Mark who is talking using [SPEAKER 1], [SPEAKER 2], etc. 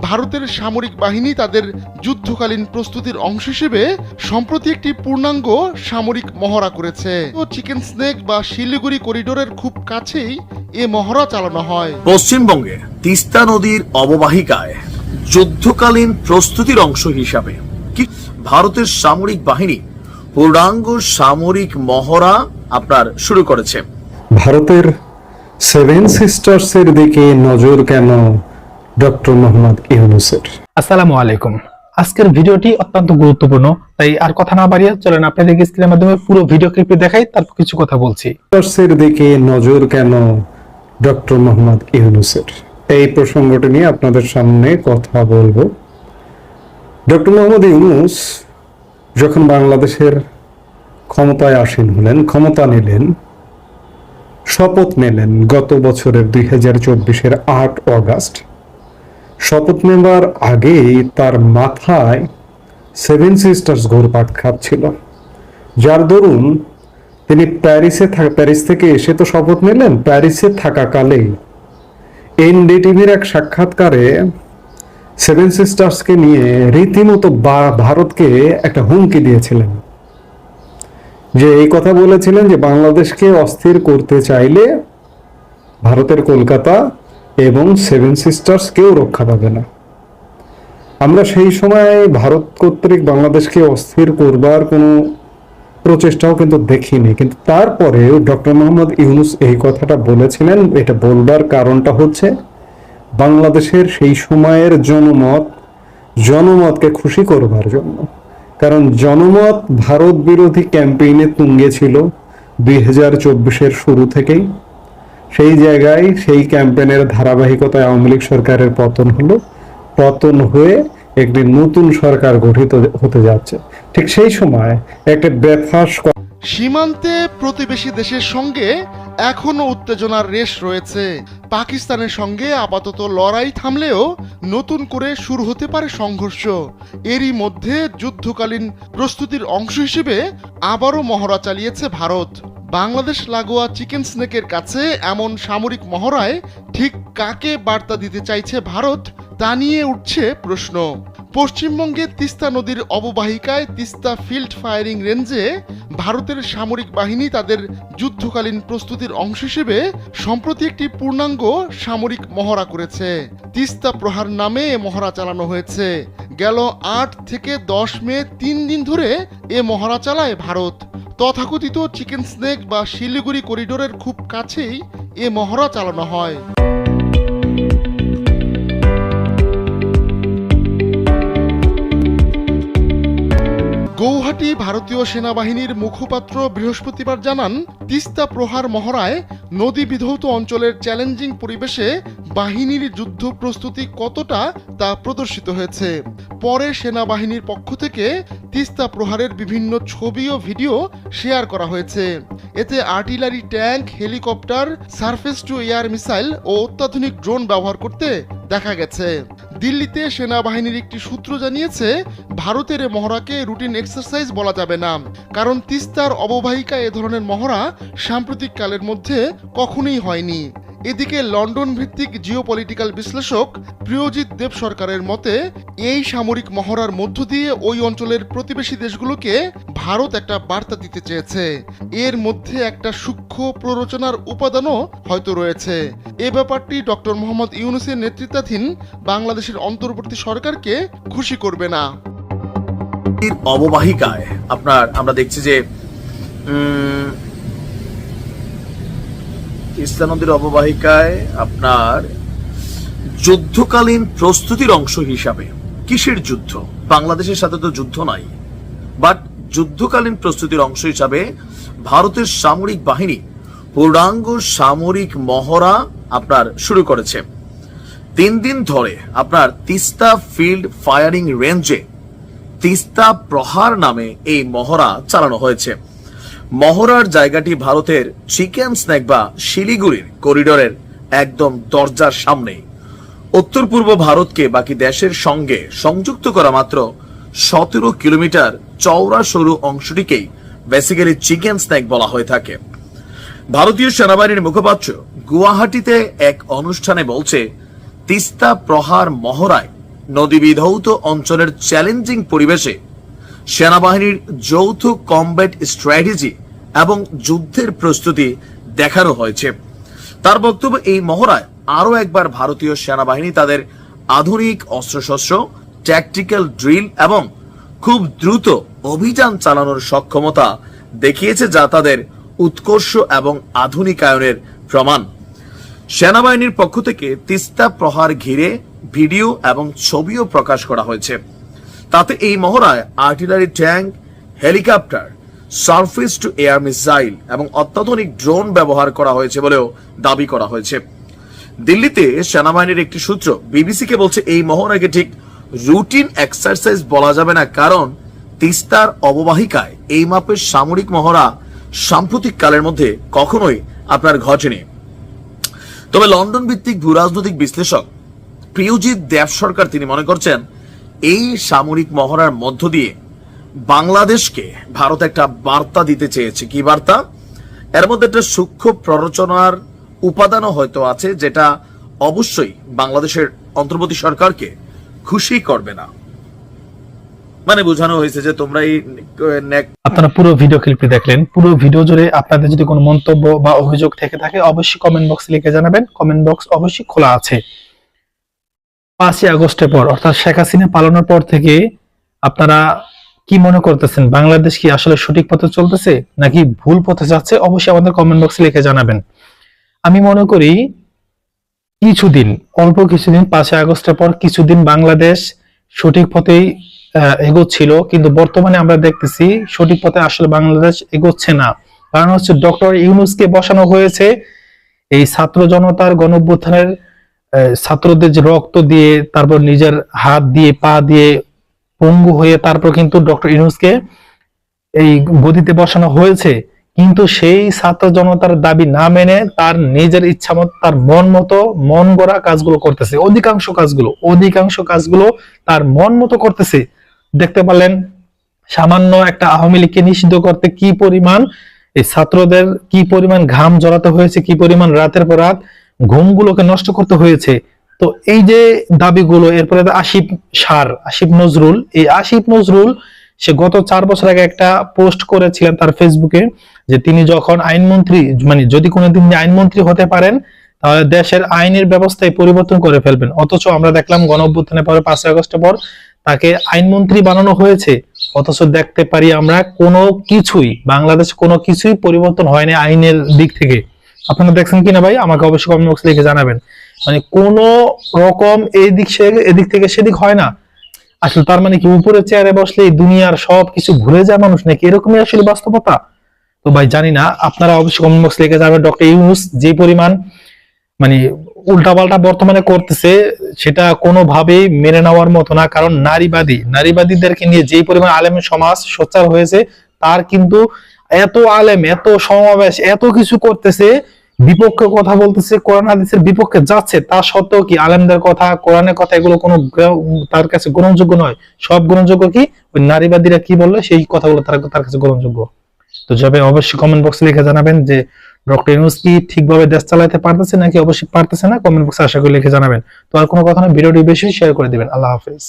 [SPEAKER 1] ভারতের সামরিক বাহিনী তাদের যুদ্ধকালীন প্রস্তুতির অংশ হিসেবে সম্প্রতি একটি পূর্ণাঙ্গ সামরিক মহড়া করেছে। তো চিকেন স্নেক বা শিলিগুড়ি করিডোরের খুব কাছেই এ মহড়া চালানো হয়।
[SPEAKER 2] পশ্চিমবঙ্গে তিস্তা নদীর অববাহিকায় যুদ্ধকালীন প্রস্তুতির অংশ হিসাবে কি ভারতের সামরিক বাহিনী পূর্ণাঙ্গ সামরিক মহড়া আপনার শুরু করেছে।
[SPEAKER 3] ভারতের সেভেন সিস্টার্সের দিকে নজর কেন ডক্টর মোহাম্মদ ইউনুসের।
[SPEAKER 4] আসসালামু আলাইকুম। আজকের ভিডিওটি অত্যন্ত গুরুত্বপূর্ণ তাই আর কথা না বাড়িয়ে চলেন আপনাদেরকে স্ক্রিনের মাধ্যমে পুরো ভিডিও ক্লিপটি দেখাই তারপর কিছু কথা বলছি।
[SPEAKER 3] সিস্টার্সের দিকে নজর কেন ডক্টর মোহাম্মদ ইউনুসের? এই প্রসঙ্গটি নিয়ে আপনাদের সামনে কথা বলব। ডক্টর মোহাম্মদ ইউনুস যখন বাংলাদেশের ক্ষমতায় আসীন হলেন ক্ষমতা নিলেন শপথ নিলেন গত বছরের দুই হাজার চব্বিশের আট অগাস্ট শপথ নেবার আগেই তার মাথায় সেভেন সিস্টার্স ঘোরপাক খাচ্ছিল। যার দরুন তিনি প্যারিসে প্যারিস থেকে এসে তো শপথ নিলেন, প্যারিসে থাকাকালেই এনডিটিভির এক সাক্ষাৎকারে সেভেন সিস্টার্সকে নিয়ে রীতিমতো বা- ভারতকে একটা হুমকি দিয়েছিলেন। যে এই কথা বলেছিলেন যে বাংলাদেশকে অস্থির করতে চাইলে ভারতের কলকাতা এবং সেভেন সিস্টার্স কেউ রক্ষা পাবে না। আমরা সেই সময় ভারত কর্তৃক বাংলাদেশকে অস্থির করবার কোনো প্রচেষ্টাও কিন্তু দেখিনি। কিন্তু তারপরেও ডক্টর মোহাম্মদ ইউনুস এই কথাটা বলেছিলেন, এটা বলবার কারণটা হচ্ছে বাংলাদেশের সেই সময়ের জনমত, জনমতকে খুশি করবার জন্য। কারণ জনমত ভারত বিরোধী ক্যাম্পেইনে তুঙ্গে ছিল দুই হাজার চব্বিশের শুরু থেকেই। সেই জায়গায় সেই ক্যাম্পেইনের ধারাবাহিকতায় আওয়ামী লীগ সরকারের পতন হলো। পতন হয়ে একটি নতুন সরকার গঠিত হতে যাচ্ছে। ঠিক সেই সময় একটা বেফাস
[SPEAKER 1] সীমান্তে প্রতিবেশী দেশের সঙ্গে এখনও উত্তেজনার রেশ রয়েছে। পাকিস্তানের সঙ্গে আপাতত লড়াই থামলেও নতুন করে শুরু হতে পারে সংঘর্ষ। এরই মধ্যে যুদ্ধকালীন প্রস্তুতির অংশ হিসেবে আবারও মহড়া চালিয়েছে ভারত। বাংলাদেশ লাগোয়া চিকেন স্নেকের কাছে এমন সামরিক মহড়ায় ঠিক কাকে বার্তা দিতে চাইছে ভারত, তা নিয়ে উঠছে প্রশ্ন। পশ্চিমবঙ্গে তিস্তা নদীর অববাহিকায় তিস্তা ফিল্ড ফায়ারিং রেঞ্জে ভারতের সামরিক বাহিনী তাদের যুদ্ধকালীন প্রস্তুতির অংশ হিসেবে সম্প্রতি একটি পূর্ণাঙ্গ সামরিক মহড়া করেছে। তিস্তা প্রহার নামে এ মহড়া চালানো হয়েছে। গেল আট থেকে দশ মে তিন দিন ধরে এ মহড়া চালায় ভারত। তথাকথিত চিকেন স্নেক বা শিলিগুড়ি করিডোরের খুব কাছেই এ মহড়া চালানো হয়। গৌহাটি ভারতীয় সেনাবাহিনীর মুখপাত্র বৃহস্পতিবার জানান, তিস্তা প্রহার মহড়ায় নদী বিধৌত অঞ্চলের চ্যালেঞ্জিং পরিবেশে বাহিনীর যুদ্ধ প্রস্তুতি কতটা তা প্রদর্শিত হয়েছে। পরে সেনাবাহিনীর পক্ষ থেকে তিস্তা প্রহারের বিভিন্ন ছবি ও ভিডিও শেয়ার করা হয়েছে। এতে artillery tank, helicopter, surface to air missile ও অত্যাধুনিক ড্রোন ব্যবহার করতে দেখা গেছে। দিল্লিতে সেনাবাহিনীর একটি সূত্র জানিয়েছে, ভারতের এ মহড়াকে রুটিন এক্সারসাইজ বলা যাবে না। কারণ তিস্তার অববাহিকা এ ধরনের মহড়া সাম্প্রতিক কালের মধ্যে কখনোই হয়নি। এদিকে লন্ডন ভিত্তিক জিওপলিটিক্যাল বিশ্লেষক প্রিয়জিৎ দেব সরকারের মতে, এই সামরিক মহড়ার মধ্য দিয়ে ওই অঞ্চলের প্রতিবেশী দেশগুলোকে ভারত একটা বার্তা দিতে চেয়েছে। এর মধ্যে একটা সূক্ষ্ম প্ররোচনার উপাদানও হয়তো রয়েছে। এ ব্যাপারটি ডক্টর মোহাম্মদ ইউনুসের নেতৃত্বাধীন বাংলাদেশের অন্তর্বর্তী সরকারকে খুশি করবে না।
[SPEAKER 2] অববাহিকায় আপনার, আমরা দেখছি যে তিস্তা নদীর অববাহিকায় আপনার যুদ্ধকালীন প্রস্তুতির অংশ হিসাবে। কিসের যুদ্ধ? বাংলাদেশের সাথে তো যুদ্ধ নাই। বাট যুদ্ধকালীন প্রস্তুতির অংশ হিসাবে ভারতের সামরিক বাহিনী পূর্ণাঙ্গ সামরিক মহড়া আপনার শুরু করেছে। তিন দিন ধরে আপনার তিস্তা ফিল্ড ফায়ারিং রেঞ্জে তিস্তা প্রহার নামে এই মহড়া চালানো হয়েছে। মহড়ার জায়গাটি ভারতের চিকেন স্ন্যাক বা শিলিগুড়ির করিডোরের একদম দরজার সামনে। উত্তর পূর্ব ভারতকে বাকি দেশের সঙ্গে সংযুক্ত করা মাত্র সতেরো কিলোমিটার চওড়া সরু অংশটিকেই বেসিক্যালি চিকেন স্ন্যাক বলা হয়ে থাকে। ভারতীয় সেনাবাহিনীর মুখপাত্র গুয়াহাটিতে এক অনুষ্ঠানে বলছে, তিস্তা প্রহার মহড়ায় নদীবিধৌত অঞ্চলের চ্যালেঞ্জিং পরিবেশে সেনাবাহিনীর যৌথ কমব্যাট স্ট্র্যাটেজি এবং যুদ্ধের প্রস্তুতি দেখানো হয়েছে। তার বক্তব্য এই মহড়ায় আরও একবার ভারতীয় সেনাবাহিনী তাদের আধুনিক অস্ত্রশস্ত্র ট্যাকটিক্যাল ড্রিল এবং খুব দ্রুত অভিযান চালানোর সক্ষমতা দেখিয়েছে যা তাদের উৎকর্ষ এবং আধুনিকায়নের প্রমাণ। সেনাবাহিনীর পক্ষ থেকে তিস্তা প্রহার ঘিরে ভিডিও এবং ছবিও প্রকাশ করা হয়েছে। তাতে এই মহড়ায় artillery tank, helicopter, surface to air missile এবং অত্যাধুনিক ড্রোন ব্যবহার করা হয়েছে বলেও দাবি করা হয়েছে। দিল্লিতে সেনাবাহিনীর একটি সূত্র বিবিসিকে বলছে এই মহড়াকে ঠিক রুটিন এক্সারসাইজ বলা যাবে না, কারণ তিস্তার অববাহিকায় এই মাপের সামরিক মহড়া সাম্প্রতিক কালের মধ্যে কখনোই আপনার ঘটেনি। তবে লন্ডন ভিত্তিক ভূরাজনৈতিক বিশ্লেষক প্রিয়জিৎ দেব সরকার তিনি মনে করছেন এই সামরিক মহড়ার মধ্য দিয়ে বাংলাদেশকে ভারত একটা বার্তা দিতে চেয়েছে। কি বার্তা? এর মধ্যে একটা সূক্ষ্ম প্ররোচনার উপাদানও হয়তো আছে, যেটা অবশ্যই বাংলাদেশের অন্তর্বর্তী সরকারকে খুশি করবে না। মানে বোঝানো হয়েছে যে তোমরা এই
[SPEAKER 4] আপনারা পুরো ভিডিও ক্লিপটি দেখলেন। পুরো ভিডিও জুড়ে আপনাদের যদি কোনো মন্তব্য বা অভিযোগ থেকে থাকে, অবশ্যই কমেন্ট বক্স লিখে জানাবেন। কমেন্ট বক্স অবশ্যই খোলা আছে। পাঁচই আগস্টের পর অর্থাৎ শেখ হাসিনা পালানোর পর থেকে আপনারা কি মনে করতেছেন? বাংলাদেশ কি আসলে সঠিক পথে চলতেছে নাকি ভুল পথে যাচ্ছে? অবশ্যই আমাদের কমেন্ট বক্সে লিখে জানাবেন। আমি মনে করি কিছুদিন অল্প কিছুদিন পাঁচই আগস্টের পর কিছুদিন বাংলাদেশ সঠিক পথেই এগোচ্ছিল। কিন্তু বর্তমানে আমরা দেখতেছি সঠিক পথে আসলে বাংলাদেশ এগোচ্ছে না। কারণ হচ্ছে ডক্টর ইউনুসকে বসানো হয়েছে। এই ছাত্র জনতার আহ, ছাত্রদের যে রক্ত দিয়ে, তারপর নিজের হাত দিয়ে, পা দিয়ে পঙ্গু হয়ে তারপর কিন্তু ডক্টর ইউনুসকে এই গদিতে বসানো হয়েছে। কিন্তু সেই ছাত্র জনতার দাবি না মেনে তার নিজের ইচ্ছা মতো, তার মন মতো, মন গড়া কাজগুলো করতেছে। অধিকাংশ কাজগুলো অধিকাংশ কাজগুলো তার মন মতো করতেছে। দেখতে পারলেন সামান্য একটা আওয়ামী লীগকে নিষিদ্ধ করতে কি পরিমাণ, এই ছাত্রদের কি পরিমাণ ঘাম জড়াতে হয়েছে, কি পরিমাণ রাতের পর রাত ঘুমগুলোকে নষ্ট করতে হয়েছে। তো এই যে দাবিগুলো, এরপরে আসিফ সার, আসিফ নজরুল। এই আসিফ নজরুল, সে গত চার বছর আগে একটা পোস্ট করেছিলেন তার ফেসবুকে, যে তিনি যখন আইনমন্ত্রী মানে যদি কোনোদিন আইনমন্ত্রী হতে পারেন, তাহলে দেশের আইনের ব্যবস্থায় পরিবর্তন করে ফেলবেন। অথচ আমরা দেখলাম গণ অভ্যুত্থানের পরে পাঁচই আগস্টের পর তাকে আইনমন্ত্রী বানানো হয়েছে। অথচ দেখতে পারি আমরা কোনো কিছুই, বাংলাদেশ কোনো কিছুই পরিবর্তন হয়নি আইনের দিক থেকে। আপনারা দেখছেন কিনা ভাই? আমাকে অবশ্যই কমেন্ট বক্সে লিখে জানাবেন। মানে কোন রকম এই দিক সে- এদিক থেকে সেদিক হয় না। আসলে তার মানে কি উপরে চেয়ারে বসলে দুনিয়ার সব কিছু ভুলে যায় মানুষ নাকি? এরকমই আসলে বাস্তবতা। তো ভাই, জানি না, আপনারা অবশ্যই কমেন্ট বক্সে লিখে যাবেন ডক্টর ইউনুস যে পরিমাণ মানে উল্টাপাল্টা বর্তমানে করতেছে, সেটা কোনোভাবেই মেনে নেওয়ার মতো না। কারণ নারীবাদী, নারীবাদীদেরকে নিয়ে যেই পরিমাণ আলেম সমাজ সোচ্চার হয়েছে, তার কিন্তু এত আলেম, এত সমাবেশ, এত কিছু করতেছে, বিপক্ষে কথা বলতেছে, কোরআন হাদিসের বিপক্ষে যাচ্ছে, তা সত্ত্বেও কি আলেমদের কথা, কোরআনের কথা এগুলো কোনো তার কাছে গ্রহণযোগ্য নয়? সব গ্রহণযোগ্য কি? ওই নারীবাদীরা কি বললে, সেই কথাগুলো তার তার কাছে গ্রহণযোগ্য। তো যাবে, অবশ্যই কমেন্ট বক্সে লিখে জানাবেন যে ডক্টর ইউনুস কি ঠিকভাবে দেশ চালাতে পারতেছে নাকি অবশ্যই পারতেছে না? কমেন্ট বক্সে আশা করি লিখে জানাবেন। তো আর কোনো কথা না, ভিডিওটি বেশি শেয়ার করে দিবেন। আল্লাহ হাফেজ।